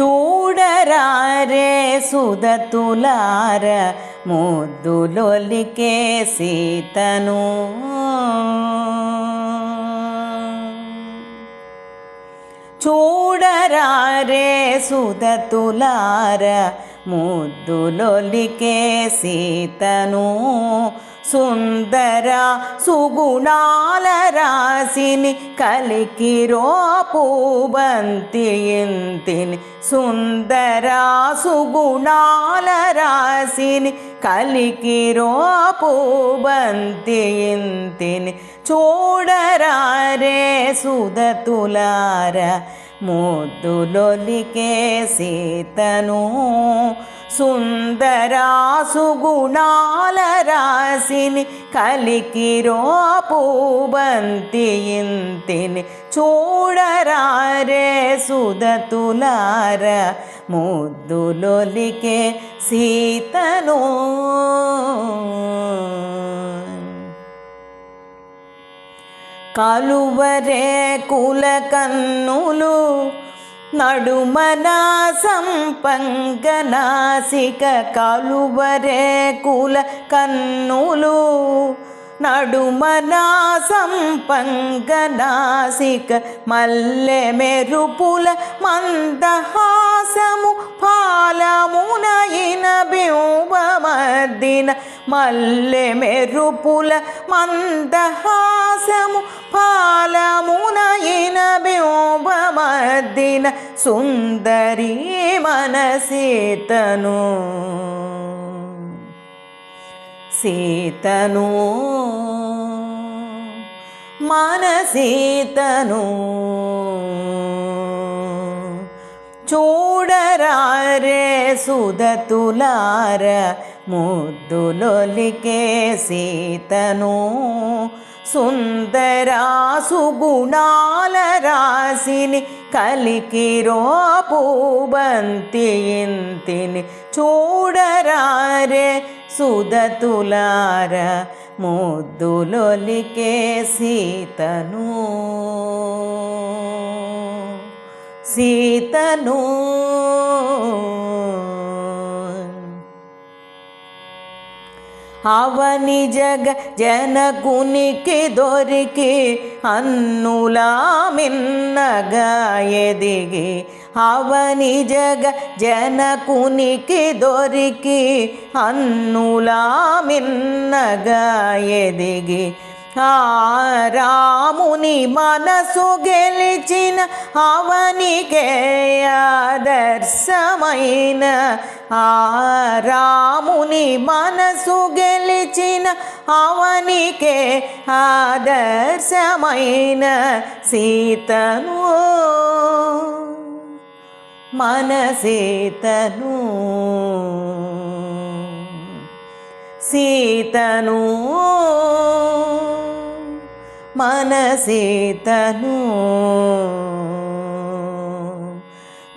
చూడరారే సుదతులార ముద్దులొలికే సీతను. చూడరారే సుదతులార ముద్దులొలికే సీతను. సుందర సుగుణాల రాసిని కలికిరో పూబంతి ఇంతిని సుందర సుగుణాల రాసిని కలికిరో పూబంతి ఇంతిని చూడరారే సుధతులార ముద్దులొలికే సీతను సుందరాసుగుణాల రాసిని కలికిరో పూబంతి ఇంతిని చూడరారే సుదతులార ముద్దులొలికే సీతను. కలువరే కుల కన్నులు నడుమన సంపంగనాసిక కలువరే కుల కన్నులు నడుమన సంపంగనాసిక మల్లె మెరుపుల మందహాసము పాలమునయిన బింబమర్దిన మల్లె మెరుపుల మందహాసము పాలమునయిన బింబమర్దిన సుందరి మనసీతను సీతను మన సీతను చూడరారే సుదతులార ముద్దులొలికే సీతను. సుందరా సుగుణాల రాసిని కలికిరో పూబంతి ఇంతిని చూడరారే సుదతులార ముద్దులొలికే సీతను. సీతను. అవని జగ జనకునికి దొరికి అన్నులా ఎదిగి అవని జగ జనకునికి దొరికి అన్నులా మిన్నగా ఎదిగి రాముని మనసు గెలిచిన అవనికే ఆదర్శమైన ఆ రాముని మనసు గెలిచిన అవనికే ఆదర్శమైన సీతను. మన సీతను. మనసేతను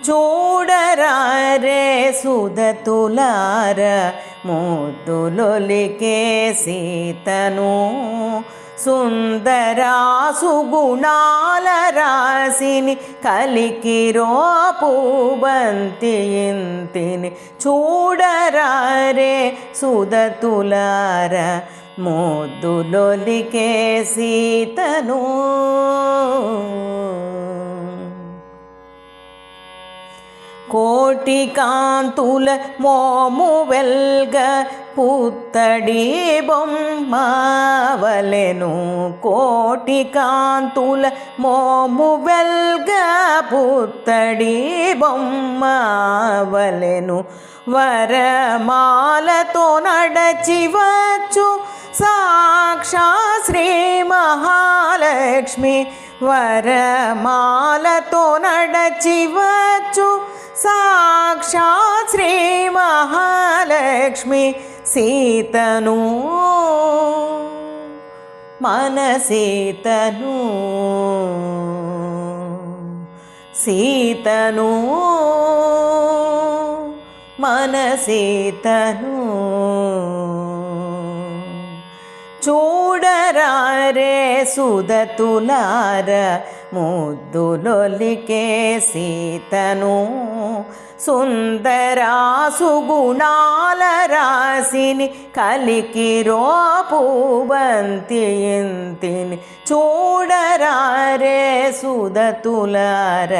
చూడరారే సుదతులార ముద్దులొలికే సీతను సుందరా సుగుణాల రాసిని కలికిరో పూబంతి ఇంతిని. చూడరారే సుదతులార ముద్దులొలికే సీతను. కోటి కాంతుల మోము వెల్గ పుత్తడి బొమ్మవలెను కోటి కాంతుల మోము వెల్గ పుత్తడి బొమ్మవలెను వరమాలతో నడచివచ్చు సాక్షా శ్రీ మహాలక్ష్మి వరమాలతో నడచివచ్చు వచ్చు साक्षात् श्रीमहालक्ष्मी सीतनु। मनसीतनु सीतनु। मनसीतनु चूडरारे सुदतुलार ముద్దులొలికే సీతను సుందరాసుగుణాల రాశిని కలికి రోపు బంతి ఇంతిని చూడరారే సుదతులార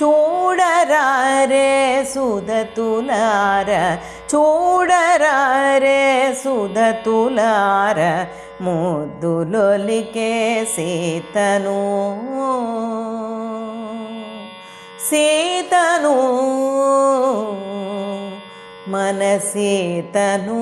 చూడరారే సుదతులార చూడరారే సుదతులార ముద్దులొలికే సీతను. సీతను మన సీతను